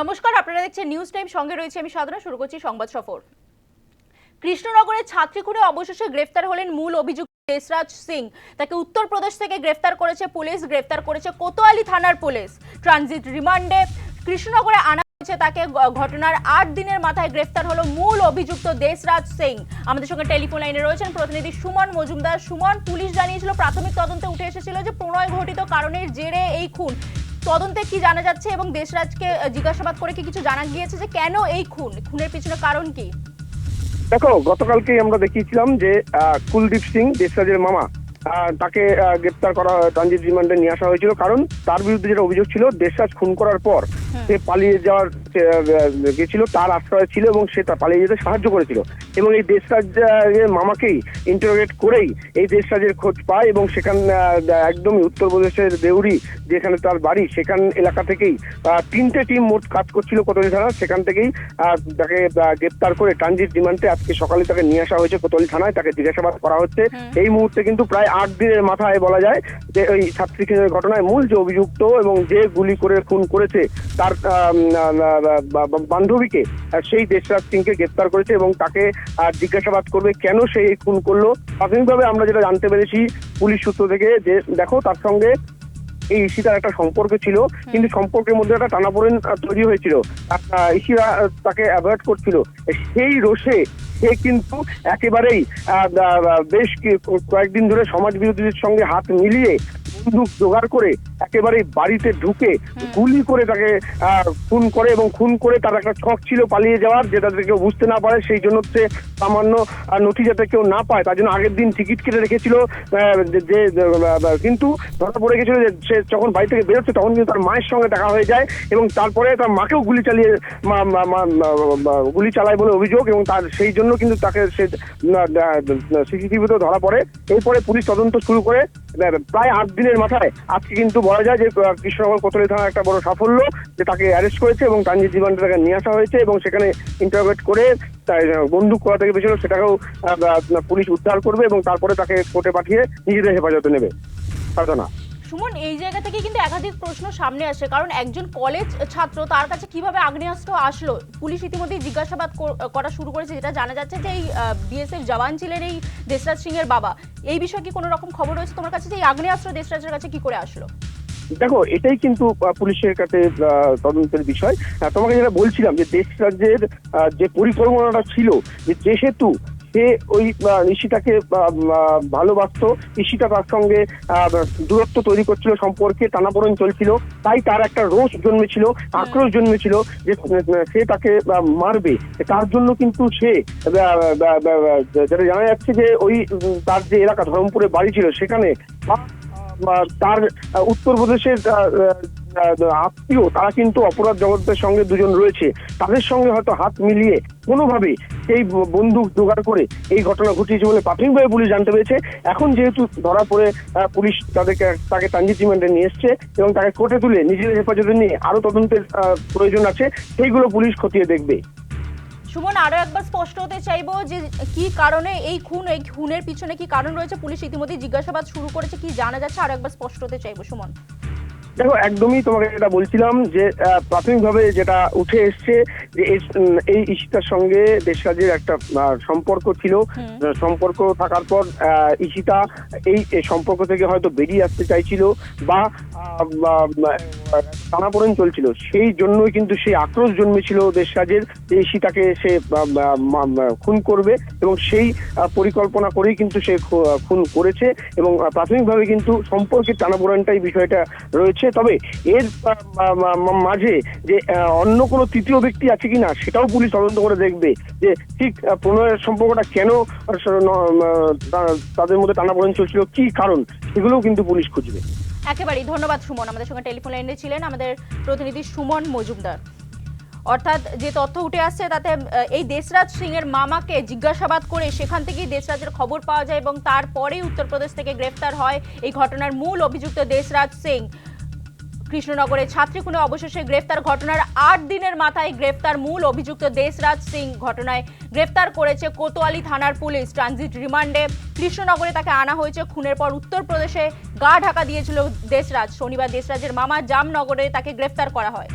নমস্কার, আপনারা দেখছেন নিউজ টাইম সঙ্গে রয়েছে আমি সাধনা, শুরু করছি সংবাদ সফর। কৃষ্ণনগরের ছাত্রী খুনে অবশেষে গ্রেফতার হলেন মূল অভিযুক্ত দেশরাজ সিং। তাকে উত্তরপ্রদেশ থেকে গ্রেফতার করেছে পুলিশ, গ্রেফতার করেছে কোতোয়ালি থানার পুলিশ। ট্রানজিট রিমান্ডে কৃষ্ণনগরে আনা হয়েছে তাকে ঘটনার আট দিনের মাথায় গ্রেফতার হলো মূল অভিযুক্ত দেশরাজ সিং। আমাদের সঙ্গে টেলিফোন লাইনে রয়েছেন প্রতিনিধি সুমন মজুমদার। সুমন, পুলিশ জানিয়েছিল, প্রাথমিক তদন্তে উঠে এসেছিল যে প্রণয় ঘটিত কারণের জেরে এই খুন। তদন্তে কি জানা যাচ্ছে এবং দেশরাজকে জিজ্ঞাসাবাদ করে কি কিছু জানা গিয়েছে যে কেন এই খুন? খুনের পিছনে কারণ কি? দেখো গতকালকে আমরা দেখিয়েছিলাম যে আহ, কুলদীপ সিং দেশরাজের মামা আহ, তাকে গ্রেপ্তার করা ট্রানজিট রিমান্ডে নিয়ে আসা হয়েছিল। কারণ তার বিরুদ্ধে যেটা অভিযোগ ছিল দেশরাজ খুন করার পর সে পালিয়ে যাওয়ার গেছিল তার আশ্রয় ছিল এবং সে তা পালিয়ে যেতে সাহায্য করেছিল। এবং এই দেশরাজের মামাকেই ইন্টারোগেট করেই এই দেশরাজের খোঁজ পায় এবং সেখান একদমই উত্তরপ্রদেশের দেউরি যেখানে তার বাড়ি সেখান এলাকা থেকেই তিনটে টিম মোট কাজ করছিল কোতোয়ালি থানা। সেখান থেকেই তাকে গ্রেপ্তার করে ট্রানজিট ডিমান্ডে আজকে সকালে তাকে নিয়ে আসা হয়েছে কোতোয়ালি থানায়। তাকে জিজ্ঞাসাবাদ করা হচ্ছে। এই মুহূর্তে কিন্তু প্রায় আট দিনের মাথায় বলা যায় যে ওই ছাত্রী ঘটনায় মূল যে অভিযুক্ত এবং যে গুলি করে খুন করেছে তার বান্ধবীকে সেই দেশরাজ সিংকে গ্রেপ্তার করেছে এবং তাকে জিজ্ঞাসাবাদ করবে কেন সে খুন করল। প্রাথমিকভাবে আমরা যেটা জানতে পেরেছি পুলিশ সূত্র থেকে যে দেখো তার সঙ্গে এই ঈশিতার একটা সম্পর্ক ছিল কিন্তু সম্পর্কের মধ্যে একটা টানাপোড়েন তৈরি হয়েছিল। আহ, তাকে অ্যাভয়েড করছিল। সেই রোষে সে কিন্তু একেবারেই বেশ কয়েকদিন ধরে সমাজ বিরোধীদের সঙ্গে হাত মিলিয়ে বন্দুক জোগাড় করে একেবারেই বাড়িতে ঢুকে গুলি করে তাকে খুন করে এবং খুন করে তার একটা ছক ছিল পালিয়ে যাওয়ার যেটা কেউ বুঝতে না পারে সেই জন্য সে সামান্য নথি যাতে কেউ না পায় তার জন্য আগের দিন টিকিট কেটে রেখেছিল যে- কিন্তু ধরা পড়ে গেছিল যে সে যখন বাড়ি থেকে বেরোচ্ছে তখন কিন্তু তার মায়ের সঙ্গে দেখা হয়ে যায় এবং তারপরে তার মাকেও গুলি চালিয়ে গুলি চালায় বলে অভিযোগ এবং তার সেই জন্য কিন্তু তাকে সে সিসিটিভিতেও ধরা পড়ে। এরপরে পুলিশ তদন্ত শুরু করে প্রায় আট দিনের মাথায়। আজকে কিন্তু বলা যায় যে কৃষ্ণনগর কোতলি থানা একটা বড় সাফল্য যে তাকে অ্যারেস্ট করেছে এবং তাঞ্জির জীবনটা তাকে নিয়ে আসা হয়েছে এবং সেখানে ইন্টারোগেট করে তাই বন্দুক করা থেকে পেয়েছিল সেটাকেও পুলিশ উদ্ধার করবে এবং তারপরে তাকে কোর্টে পাঠিয়ে নিজেদের হেফাজতে নেবে। সাধনা। সুমন, এই জায়গা থেকে কিন্তু একাধিক প্রশ্ন সামনে আসে। কারণ একজন কলেজ ছাত্র, তার কাছে কীভাবে আগ্নেয়াস্ত্র আসলো? পুলিশ ইতিমধ্যেই জিজ্ঞাসাবাদ কর- শুরু করেছে, যেটা জানা যাচ্ছে যে এই বিএসএফ জওয়ান ছিলেন এই দেশরাজ সিং এর বাবা। এই বিষয়ে কি কোনো রকম খবর রয়েছে তোমার কাছে যে এই আগ্নেয়াস্ত্র দেশরাজের কাছে কি করে আসলো? দেখো, এটাই কিন্তু পুলিশের কাছে তদন্তের বিষয়। তোমাকে যেটা বলছিলাম যে দেশ রাজ্যের যে পরিকল্পনাটা ছিল, যে যেহেতু সে ওই আহ, ভালোবাসতো। ঈশিতা তার সঙ্গে দূরত্ব তৈরি করছিল সম্পর্কে টানাপোড়েন চলছিল। তাই তার একটা রোষ জন্মেছিল আক্রোশ জন্মেছিল যে সে তাকে মারবে। তার জন্য কিন্তু সে যেটা জানা যাচ্ছে যে ওই তার যে এলাকা ধরমপুরে বাড়ি ছিল সেখানে তার উত্তরপ্রদেশের আত্মীয়, তারা কিন্তু অপরাধ জগতের সঙ্গে দুজন রয়েছে। তাদের সঙ্গে হয়তো হাত মিলিয়ে কোনোভাবে সেই বন্দুক জোগাড় করে এই ঘটনা ঘটিয়েছে বলে প্রাথমিকভাবে পুলিশ জানতে পেরেছে। এখন যেহেতু ধরা পড়ে পুলিশ তাদেরকে, তাকে ট্রানজিট রিমান্ডে নিয়ে এসছে এবং তাকে কোর্টে তুলে নিজেদের হেফাজতে নিয়ে আরও তদন্তের প্রয়োজন আছে, সেইগুলো পুলিশ খতিয়ে দেখবে। সুমন, আরও একবার স্পষ্ট হতে চাইব যে কি কারণে এই খুন, এই খুনের পিছনে কি কারণ রয়েছে? পুলিশ ইতিমধ্যে জিজ্ঞাসাবাদ শুরু করেছে, কি জানা যাচ্ছে? আরও একবার স্পষ্ট হতে চাইব, সুমন। দেখো একদমই তোমাকে যেটা বলছিলাম যে প্রাথমিকভাবে যেটা উঠে এসছে যে এই ঈশিতার সঙ্গে দেশরাজের একটা সম্পর্ক ছিল। সম্পর্ক থাকার পর ঈশিতা এই সম্পর্ক থেকে হয়তো বেরিয়ে আসতে চাইছিল বা টানাপোড়েন চলছিল। সেই জন্যই কিন্তু সেই আক্রোশ জন্মেছিল দেশরাজের যে ঈশিতাকে সে খুন করবে এবং সেই পরিকল্পনা করেই কিন্তু সে খুন করেছে এবং প্রাথমিকভাবে কিন্তু সম্পর্কের টানাপোড়েনটাই বিষয়টা রয়েছে। তবে এর মাঝে যে অন্য কোনো তৃতীয় ব্যক্তি আছে কিনা, সেটাও পুলিশ তদন্ত করে দেখবে যে ঠিক প্রণয়ের সম্পর্কটা কেন তাদের মধ্যে টানাপোড়েন চলছিল, কি কারণ, সেগুলোও কিন্তু পুলিশ খুঁজবে। একেবারেই, ধন্যবাদ সুমন। আমাদের সঙ্গে টেলিফোন লাইনে ছিলেন আমাদের প্রতিনিধি সুমন মজুমদার। অর্থাৎ যে তথ্য উঠে আসছে তাতে এই দেশরাজ সিং এর মামাকে জিজ্ঞাসাবাদ করে সেখান থেকেই দেশরাজের খবর পাওয়া যায় এবং তারপরেই উত্তরপ্রদেশ থেকে গ্রেফতার হয় এই ঘটনার মূল অভিযুক্ত দেশরাজ সিং। কৃষ্ণনগরে ছাত্রী খুনে অবশেষে গ্রেফতার ঘটনার আট দিনের মাথায় গ্রেফতার মূল অভিযুক্ত দেশরাজ সিং ঘটনায় গ্রেফতার করেছে কোতোয়ালি থানার পুলিশ ট্রানজিট রিমান্ডে। কৃষ্ণনগরে তাকে আনা হয়েছে, খুনের পর উত্তরপ্রদেশে গা ঢাকা দিয়েছিল দেশরাজ। শনিবার দেশরাজের মামা জামনগরে তাকে গ্রেফতার করা হয়।